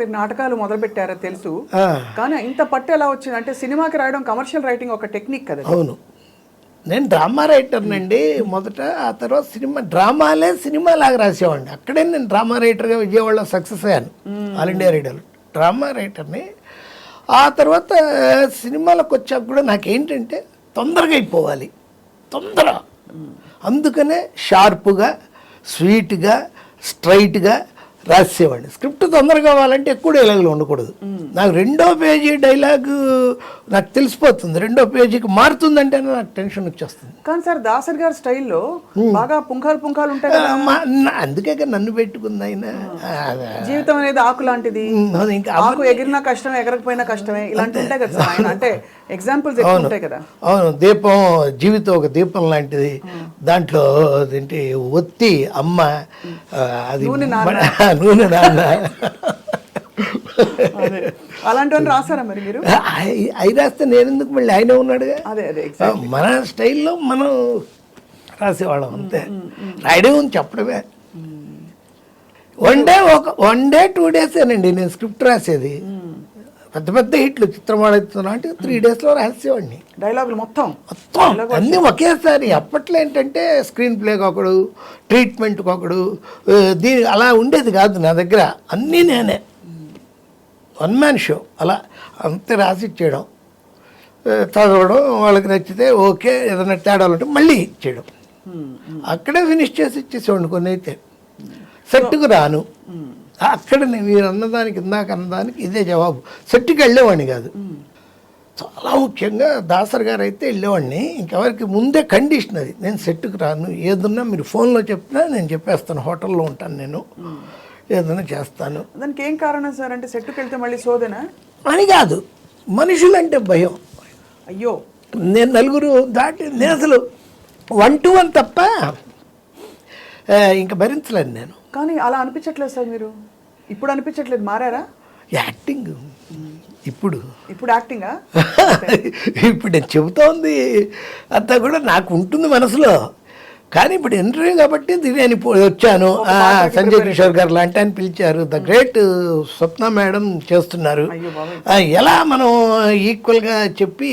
మీరు నాటకాలు మొదలు పెట్టారో తెలుసు కానీ ఇంత పట్టు ఎలా వచ్చింది? అంటే సినిమాకి రాయడం కమర్షియల్ రైటింగ్ ఒక టెక్నిక్ కదా అవును. నేను డ్రామా రైటర్నండి మొదట ఆ తర్వాత సినిమా డ్రామాలే సినిమా లాగా రాసేవాడిని. అక్కడే నేను డ్రామా రైటర్గా విజయవాడలో సక్సెస్ అయ్యాను. ఆల్ ఇండియా రేడియోలో. డ్రామా రైటర్ని ఆ తర్వాత సినిమాలకు వచ్చాక కూడా నాకేంటంటే తొందరగా అయిపోవాలి. తొందర. అందుకనే షార్ప్గా స్వీట్గా స్ట్రైట్గా రాసేవాడిని. స్క్రిప్ట్ తొందరగా కావాలంటే ఎక్కువ డైలాగులు ఉండకూడదు. నాకు రెండో పేజీ డైలాగ్ నాకు తెలిసిపోతుంది. రెండో పేజీకి మారుతుందంటే నాకు టెన్షన్ వచ్చేస్తుంది. కానీ సార్ దాసర్ గారి స్టైల్లో బాగా పుంఖాలు పుంఖాలు ఉంటాయి అందుకే నన్ను పెట్టుకుంది ఆయన జీవితం అనేది ఆకు లాంటిది. ఇంకా ఆకు ఎగిరినా కష్టమే ఎగరకపోయినా కష్టమే ఇలాంటి ఉంటాయి కదా అంటే ఎగ్జాంపుల్స్ ఉంటాయి కదా. అవును దీపం జీవితం ఒక దీపం లాంటిది. దాంట్లో ఏంటి ఒత్తి అమ్మ అది నూనె నాన్న అలాంటివన్నీ రాసారా మరి మీరు? అయి రాస్తే నేను ఎందుకు మళ్ళీ ఆయనే ఉన్నాడుగా? అదే అదే మన స్టైల్లో మనం రాసేవాళ్ళం అంతే. రాయడం ఉంది చెప్పడమే. వన్ డే ఒక వన్ డే టూ డేసేనండి నేను స్క్రిప్ట్ రాసేది. పెద్ద పెద్ద హిట్లు చిత్రమాడుతున్నా అంటే త్రీ డేస్లో రాసేవాడిని డైలాగులు మొత్తం. మొత్తం. అన్నీ ఒకేసారి. అప్పట్లో ఏంటంటే స్క్రీన్ ప్లేకి ఒకడు ట్రీట్మెంట్కి ఒకడు దీని అలా ఉండేది కాదు నా దగ్గర. అన్నీ నేనే. వన్ మ్యాన్ షో అలా అంతే రాసి ఇచ్చేయడం. ఆ, చదవడం వాళ్ళకి నచ్చితే ఓకే ఏదైనా తేడాలు ఉంటే మళ్ళీ ఇచ్చేయడం. అక్కడే ఫినిష్ చేసి ఇచ్చేసేవాడిని కొన్ని అయితే సెట్కు రాను. అక్కడ నేను మీరు అన్నదానికి ఇందాక అన్నదానికి ఇదే జవాబు. సెట్కి వెళ్ళేవాడిని కాదు. చాలా ముఖ్యంగా దాసర్ గారు అయితే వెళ్ళేవాడిని. ఇంకెవరికి? ముందే కండిషన్ అది. నేను సెట్కి రాను. ఏదన్నా మీరు ఫోన్లో చెప్పినా నేను చెప్పేస్తాను. హోటల్లో ఉంటాను నేను. ఏదైనా చేస్తాను. దానికి ఏం కారణం సార్? అంటే సెట్టుకు వెళ్తే మళ్ళీ సోదేనా? అని కాదు. మనుషులంటే భయం. అయ్యో. నేను నలుగురు దాటి నేను అసలు వన్ టు వన్ తప్ప ఇంకా భరించలేను నేను. కానీ అలా అనిపించట్లేదు సార్ మీరు? ఇప్పుడు అనిపించట్లేదు మారారా? యాక్టింగ్ ఇప్పుడు. ఇప్పుడు యాక్టింగా? ఇప్పుడు నేను చెబుతా ఉంది అంతా కూడా నాకు ఉంటుంది మనసులో. కానీ ఇప్పుడు ఇంటర్వ్యూ కాబట్టి నేను వచ్చాను. సంజయ్ కిషోర్ గారు లాంటి ఆయన పిలిచారు. ద గ్రేట్ స్వప్న మేడం చేస్తున్నారు. ఎలా మనం ఈక్వల్గా చెప్పి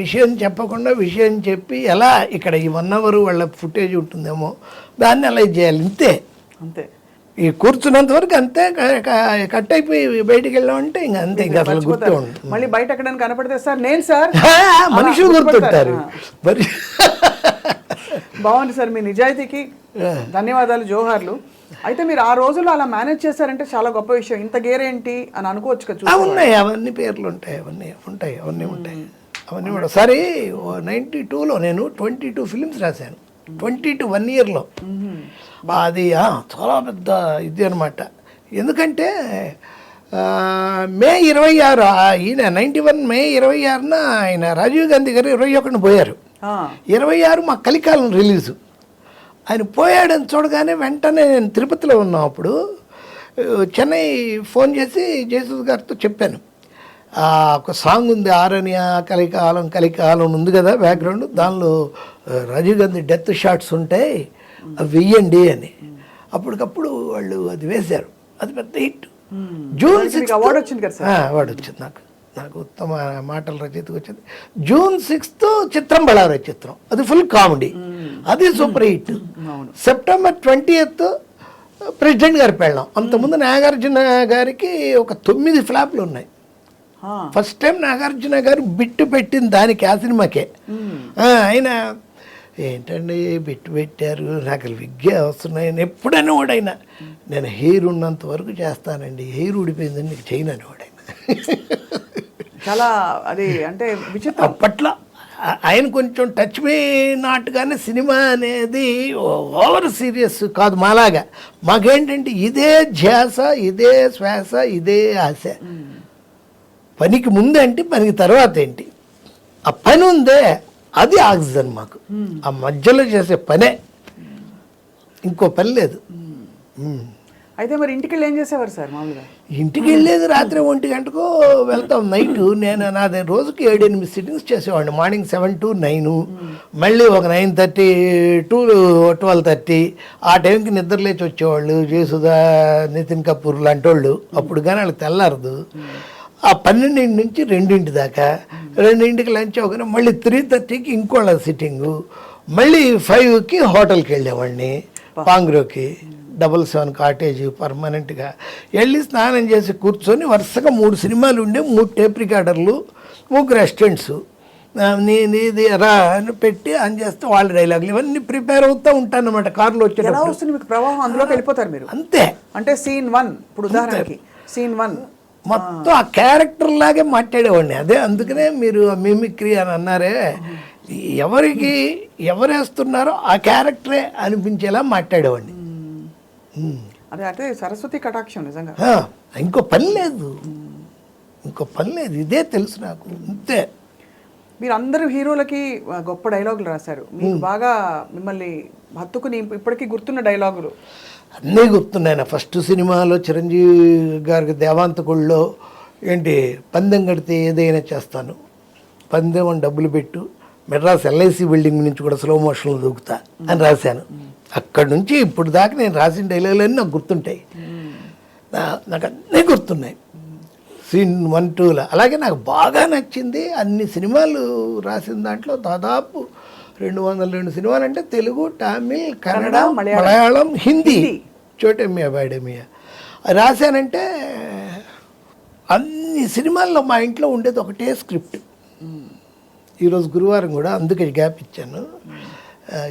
విషయం చెప్పకుండా విషయం చెప్పి ఎలా ఇక్కడ ఈ వన్ అవర్ వాళ్ళ ఫుటేజ్ ఉంటుందేమో దాన్ని అలా చేయాలి. ఇంతే. అంతే. ఈ కూర్చున్నంత వరకు అంతే. కట్ అయిపోయి బయటికి వెళ్ళామంటే ఇంకా అంతే. ఇంకా అసలు గుర్తు మళ్ళీ బయట ఎక్కడైనా కనపడితే సార్ నేను సార్ మనుషులు గుర్తుంటారు. మరి బాగుంది సార్ మీ నిజాయితీకి. ధన్యవాదాలు జోహార్లు. అయితే మీరు ఆ రోజుల్లో అలా మేనేజ్ చేశారంటే చాలా గొప్ప విషయం. ఇంత గేరేంటి అని అనుకోవచ్చు కదా. ఉన్నాయి అవన్నీ పేర్లు ఉంటాయి అవన్నీ ఉంటాయి అవన్నీ ఉంటాయి. అవన్నీ కూడా. సరే నైంటీ టూలో నేను ట్వంటీ టూ ఫిలిమ్స్ రాశాను. ట్వంటీ టూ వన్ ఇయర్లో అది ఆ, చాలా పెద్ద ఇది అనమాట ఎందుకంటే మే ఇరవై ఆరు ఈయన నైంటీ వన్ మే ఇరవై ఆరున ఆయన రాజీవ్ గాంధీ గారు ఇరవై ఒకటిన పోయారు. ఇరవై ఆరు మా కలికాలం రిలీజు. ఆయన పోయాడని చూడగానే వెంటనే నేను తిరుపతిలో ఉన్నాం అప్పుడు చెన్నై ఫోన్ చేసి జయసూద్ గారితో చెప్పాను. ఆ, ఒక సాంగ్ ఉంది ఆరణ్య కలికాలం కలికాలం ఉంది కదా బ్యాక్గ్రౌండ్ దానిలో రాజీవ్ గాంధీ డెత్ షాట్స్ ఉంటాయి అవి వెయ్యండి అని. అప్పటికప్పుడు వాళ్ళు అది వేశారు. అది పెద్ద హిట్. జూన్ సిక్స్త్ award వచ్చింది కదా సార్? అవార్డు వచ్చింది నాకు. నాకు ఉత్తమ మాటల రచయితకు వచ్చింది. జూన్ సిక్స్త్ చిత్రం బళారే చిత్రం. అది ఫుల్ కామెడీ. అది super hit. September twenty eighth president గారి పెళ్ళాం. అంతకుముందు నాగార్జున గారికి ఒక తొమ్మిది ఫ్లాప్లు ఉన్నాయి. ఫస్ట్ టైం నాగార్జున గారు బిట్టు పెట్టింది దానికి ఆ సినిమాకే. ఆయన ఏంటండి బిట్టు పెట్టారు నాకు విద్య వస్తున్నాయని ఎప్పుడైనా వాడైనా. నేను హెయిర్ ఉన్నంత వరకు చేస్తానండి. హెయిర్ ఊడిపోయిందని నీకు చేయను అని వాడైనా. చాలా అది అంటే విచిత్రం. అప్పట్లో ఆయన కొంచెం టచ్ మీ నాటుగానే సినిమా అనేది ఓవర్ సీరియస్ కాదు మాలాగా. మాకేంటంటే ఇదే ధ్యాస ఇదే శ్వాస ఇదే ఆశ. పనికి ముందేంటి పనికి తర్వాత ఏంటి? ఆ పని ఉందే అది ఆక్సిజన్ మాకు. ఆ మధ్యలో చేసే పనే. ఇంకో పని లేదు. అయితే మరి ఇంటికి వెళ్ళి ఏం చేసేవారు సార్ మామూలుగా? ఇంటికి వెళ్ళేది రాత్రి ఒంటి గంటకు వెళ్తాం నైట్. నేను నాది రోజుకి ఏడు ఎనిమిది సిట్టింగ్స్ చేసేవాడిని. Morning seven to nine. మళ్ళీ ఒక nine thirty to twelve thirty. ఆ టైంకి నిద్ర లేచి వచ్చేవాళ్ళు. జేసుదా నితిన్ కపూర్ లాంటి వాళ్ళు అప్పుడు కానీ వాళ్ళకి తెల్లారదు. ఆ పన్నెండింటి నుంచి రెండింటి దాకా. రెండింటికి లంచ్ అవగానే మళ్ళీ త్రీ థర్టీకి ఇంకోళ్ళ సిట్టింగు మళ్ళీ ఫైవ్కి హోటల్కి వెళ్ళేవాడిని. పాంగ్రోకి. డబుల్ సెవెన్ కాటేజ్ పర్మనెంట్గా వెళ్ళి స్నానం చేసి కూర్చొని వరుసగా మూడు సినిమాలు ఉండే మూడు టేప్ రికార్డర్లు ముగ్గురు అసిస్టెంట్స్ నీ నీది రా అని పెట్టి ఆన్ చేస్తే వాళ్ళ డైలాగులు ఇవన్నీ ప్రిపేర్ అవుతూ ఉంటాను అనమాట కార్లో ఎలా వచ్చేటప్పుడు. వస్తుంది మీకు ప్రవాహం అందులోకి వెళ్ళిపోతారు మీరు? అంతే. అంటే సీన్ వన్ ఇప్పుడు ఉదాహరణకి సీన్ వన్. మొత్తం ఆ. క్యారెక్టర్ లాగే మాట్లాడేవాడిని. అదే అందుకనే మీరు మిమిక్రీ అని అన్నారే. ఎవరికి ఎవరేస్తున్నారో ఆ క్యారెక్టరే అనిపించేలా మాట్లాడేవాడిని. అదే అంటే సరస్వతి కటాక్షం నిజంగా. ఇంకో పని లేదు. ఇంకో పని లేదు. ఇదే తెలుసు నాకు. అంతే మీరు అందరు హీరోలకి గొప్ప డైలాగులు రాశారు. మీకు బాగా మిమ్మల్ని హత్తుకుని ఇప్పటికీ గుర్తున్న డైలాగులు. అన్నీ గుర్తున్నాయి. నా ఫస్ట్ సినిమాలో చిరంజీవి గారికి దేవాంతకుళ్ళలో ఏంటి పందెం కడితే ఏదైనా చేస్తాను. పందెం అని డబ్బులు పెట్టు. మెడ్రాస్ ఎల్ఐసి బిల్డింగ్ నుంచి కూడా స్లో మోషన్లో దూకుతా అని రాశాను. అక్కడి నుంచి ఇప్పుడు దాకా నేను రాసిన డైలాగులన్నీ నాకు గుర్తుంటాయి. నాకు అన్నీ గుర్తున్నాయి. సీన్ వన్ టూలో అలాగే నాకు బాగా నచ్చింది అన్ని సినిమాలు రాసిన దాంట్లో దాదాపు రెండు వందల రెండు సినిమాలు అంటే తెలుగు తమిళ్ కన్నడ మలయాళం. హిందీ. చోటమియా బైడమియా రాశానంటే అన్ని సినిమాల్లో మా ఇంట్లో ఉండేది ఒకటే స్క్రిప్ట్ ఈరోజు గురువారం కూడా అందుకే గ్యాప్ ఇచ్చాను.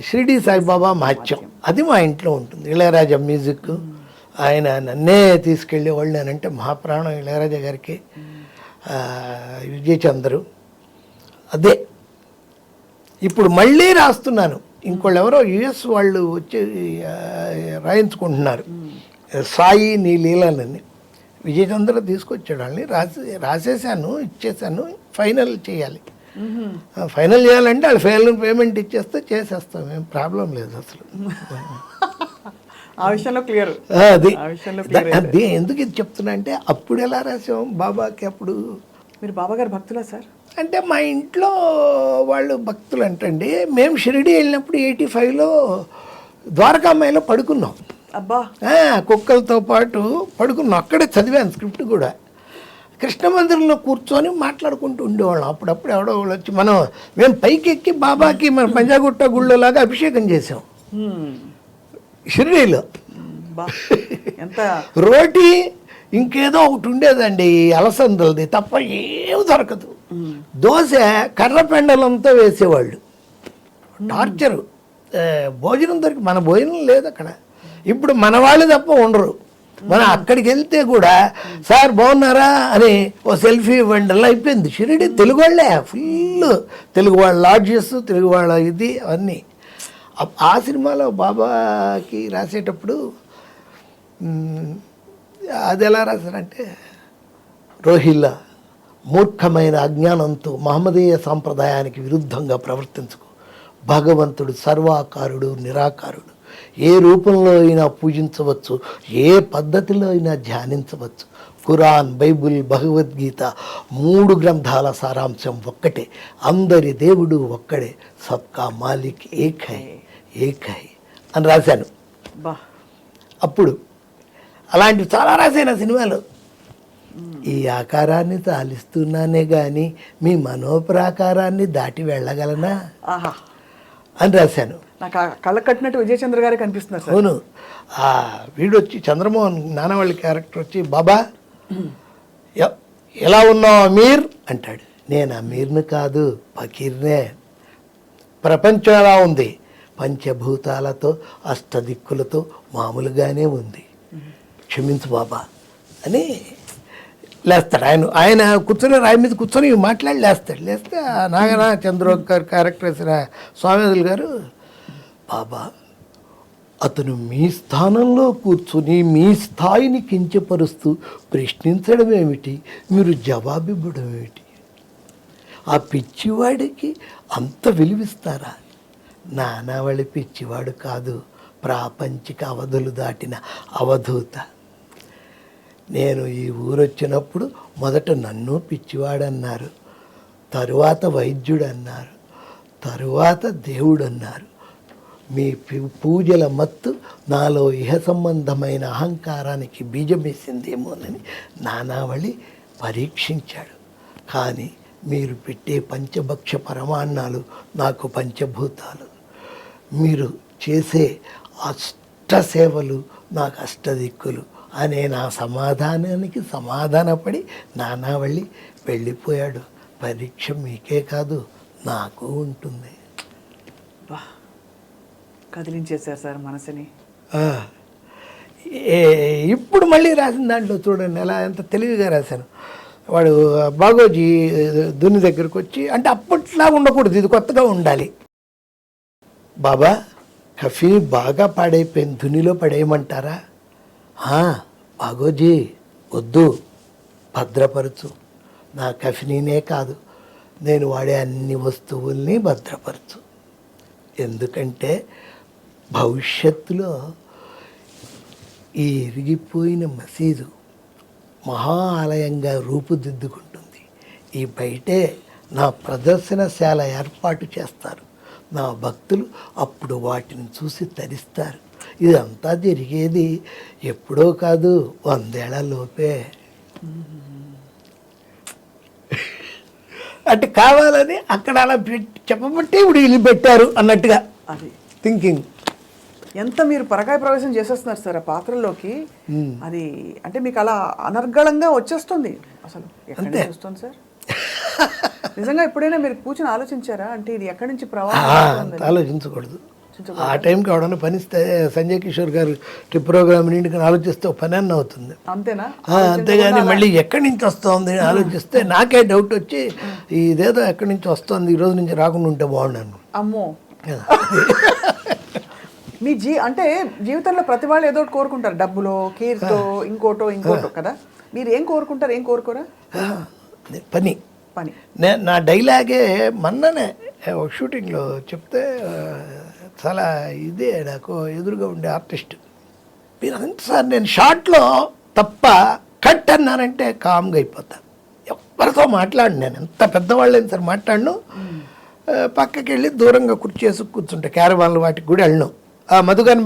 షిరిడి సాయిబాబా మహత్యం. అది మా ఇంట్లో ఉంటుంది. ఇళయరాజా మ్యూజిక్. ఆయన నన్నే తీసుకెళ్ళేవాళ్ళు నేనంటే మహాప్రాణం ఇళయరాజా గారికి. ఆ, విజయ్ చంద్రు అదే. ఇప్పుడు మళ్ళీ రాస్తున్నాను. ఇంకోళ్ళు ఎవరో యుఎస్ వాళ్ళు వచ్చి రాయించుకుంటున్నారు. సాయి నీ లీలలని. విజయచంద్ర తీసుకొచ్చాడు వాళ్ళని. రాసి రాసేసాను ఇచ్చేసాను. ఫైనల్ చేయాలి. ఫైనల్ చేయాలంటే వాళ్ళు ఫైనల్ పేమెంట్ ఇచ్చేస్తే చేసేస్తాం ఏం ప్రాబ్లం లేదు అసలు. ఆ విషయంలో క్లియర్. అది. అది ఎందుకు ఇది చెప్తున్నా అంటే అప్పుడు ఎలా రాసాం బాబాకి అప్పుడు? మీరు బాబా గారు భక్తులా సార్? అంటే మా ఇంట్లో వాళ్ళు భక్తులు అంటండి మేము షిరిడి వెళ్ళినప్పుడు ఎయిటీ ఫైవ్లో ద్వారకామాయిలో పడుకున్నాం. అబ్బా. కుక్కలతో పాటు పడుకున్నాం. అక్కడే చదివాను స్క్రిప్ట్ కూడా. కృష్ణ మందిరంలో కూర్చొని మాట్లాడుకుంటూ ఉండేవాళ్ళం. అప్పుడప్పుడు ఎవడో వాళ్ళు వచ్చి మనం మేము పైకి ఎక్కి బాబాకి మన పంజాగుట్ట గుళ్ళోలాగా అభిషేకం చేసాం. షిరిడీలో. రోటీ ఇంకేదో ఒకటి ఉండేదండి అలసందలది తప్ప ఏం దొరకదు. దోశ కర్ర పెండలంతో వేసేవాళ్ళు. టార్చరు. భోజనం దొరికి మన భోజనం లేదు అక్కడ. ఇప్పుడు మన వాళ్ళు తప్ప ఉండరు. మనం అక్కడికి వెళ్తే కూడా సార్ బాగున్నారా? అని ఓ సెల్ఫీ ఇవ్వండి అలా అయిపోయింది. షిరిడి తెలుగు వాళ్ళే ఫుల్ తెలుగు వాళ్ళ లాడ్జెస్ తెలుగు వాళ్ళ ఇది అవన్నీ. ఆ- సినిమాలో బాబాకి రాసేటప్పుడు అది ఎలా రాశారంటే రోహిల్లా మూర్ఖమైన అజ్ఞానంతో మహమ్మదీయ సాంప్రదాయానికి విరుద్ధంగా ప్రవర్తించుకో. భగవంతుడు సర్వాకారుడు నిరాకారుడు. ఏ రూపంలో అయినా పూజించవచ్చు ఏ పద్ధతిలో అయినా ధ్యానించవచ్చు. ఖురాన్ బైబుల్ భగవద్గీత మూడు గ్రంథాల సారాంశం ఒక్కటే. అందరి దేవుడు ఒక్కడే. సబ్కా మాలిక్ ఏకై ఏకై అని రాశాను. అప్పుడు అలాంటివి చాలా రాశాను సినిమాలో. ఈ ఆకారాన్ని తాలిస్తున్నానే గాని మీ మనోప్రాకారాన్ని దాటి వెళ్ళగలనా అని రాశాను. నాకు ఆ కళ్ళ కట్టినట్టు విజయచంద్ర గారే కనిపిస్తున్నారు సార్. అవును. ఆ వీడు వచ్చి చంద్రమోహన్ నానవాళ్ళ క్యారెక్టర్ వచ్చి బాబా ఎలా ఉన్నావు అమీర్? అంటాడు. నేను అమీర్ని కాదు ఫకీర్నే. ప్రపంచం ఎలా ఉంది? పంచభూతాలతో అష్టదిక్కులతో మామూలుగానే ఉంది. క్షమించు బాబా. అని లేస్తాడు. ఆయన ఆయన కూర్చొని రాయి మీద కూర్చొని మాట్లాడి లేస్తాడు. లేస్తే నాగనా చంద్ర గారు క్యారెక్టర్ వేసిన స్వామిదులు గారు బాబా అతను మీ స్థానంలో కూర్చుని మీ స్థాయిని కించపరుస్తూ ప్రశ్నించడం ఏమిటి? మీరు జవాబివ్వడం ఏమిటి? ఆ పిచ్చివాడికి అంత విలువిస్తారా? నానావళి పిచ్చివాడు కాదు ప్రాపంచిక అవధులు దాటిన అవధూత. నేను ఈ ఊరొచ్చినప్పుడు మొదట నన్ను పిచ్చివాడన్నారు తరువాత వైద్యుడన్నారు తరువాత దేవుడన్నారు. మీ పూజల మత్తు నాలో ఇహ సంబంధమైన అహంకారానికి బీజమేసిందేమోనని నానావళి పరీక్షించాడు. కానీ మీరు పెట్టే పంచభక్ష పరమాన్నాలు నాకు పంచభూతాలు. మీరు చేసే అష్ట సేవలు నాకు అష్టదిక్కులు అనే నా సమాధానానికి సమాధానపడి నానావళి వెళ్ళిపోయాడు. పరీక్ష మీకే కాదు నాకు ఉంటుంది. బా కదిలించేశారు సార్ మనసుని. ఏ- ఇప్పుడు మళ్ళీ రాసిన దాంట్లో చూడండి ఎలా ఎంత తెలివిగా రాశాను వాడు బాగోజీ దుని దగ్గరకు వచ్చి అంటే అప్పట్లా ఉండకూడదు ఇది కొత్తగా ఉండాలి. బాబా కఫీ బాగా పాడైపోయింది దునిలో పడేయమంటారా? బాగోజీ వద్దు భద్రపరచు. నా కఫినీనే కాదు నేను వాడే అన్ని వస్తువుల్ని భద్రపరచు. ఎందుకంటే భవిష్యత్తులో ఈ ఇరిగిపోయిన మసీదు మహా ఆలయంగా రూపుదిద్దుకుంటుంది. ఈ బయటే నా ప్రదర్శనశాల ఏర్పాటు చేస్తారు. నా భక్తులు అప్పుడు వాటిని చూసి తరిస్తారు. ఇదంతా జరిగేది ఎప్పుడో కాదు వందేళ్ళ లోపే. అంటే కావాలని అక్కడ అలా చెప్పబట్టి ఇప్పుడు ఇల్లు పెట్టారు అన్నట్టుగా అది. థింకింగ్ ఎంత మీరు పరకాయ ప్రవేశం చేసేస్తున్నారు సార్ ఆ పాత్రలోకి అది అంటే మీకు అలా అనర్గళంగా వచ్చేస్తుంది. అసలు ఎక్కడి వస్తుంది సార్? నిజంగా ఎప్పుడైనా మీరు కూర్చొని ఆలోచించారా? అంటే ఇది ఎక్కడి నుంచి ప్రవాహం ఆలోచించకూడదు. ఆ టైంకి ఎవడన్నా పనిస్తే సంజయ్ కిషోర్ గారు ట్రిప్ ప్రోగ్రామ్ నుండి ఆలోచిస్తే ఒక పని అన్న అవుతుంది. అంతేనా? అంతేగాని మళ్ళీ ఎక్కడి నుంచి వస్తుంది ఆలోచిస్తే నాకే డౌట్ వచ్చి ఇదేదో ఎక్కడి నుంచి వస్తుంది ఈ రోజు నుంచి రాకుండా ఉంటే బాగున్నాను అమ్మో. మీ జీ అంటే జీవితంలో ప్రతి వాళ్ళు ఏదో ఒకటి కోరుకుంటారు. డబ్బులో కీర్తో ఇంకోటో ఇంకోటో కదా? మీరు ఏం కోరుకుంటారు? ఏం కోరుకోరా? పని. పని. నే నా డైలాగే మొన్ననే ఒక షూటింగ్లో చెప్తే చాలా ఇదే నాకు ఎదురుగా ఉండే ఆర్టిస్ట్. మీరు అంత సార్ నేను షార్ట్లో తప్ప కట్ అన్నానంటే కామ్గా అయిపోతా. ఎవరితో మాట్లాడు నేను. ఎంత పెద్దవాళ్ళైనా సరే మాట్లాడను. పక్కకి వెళ్ళి దూరంగా కుర్చీ వేసి కూర్చుంటా. క్యారవాన్లు వాటికి కూడా వెళ్ళను. ఆ మధుగన్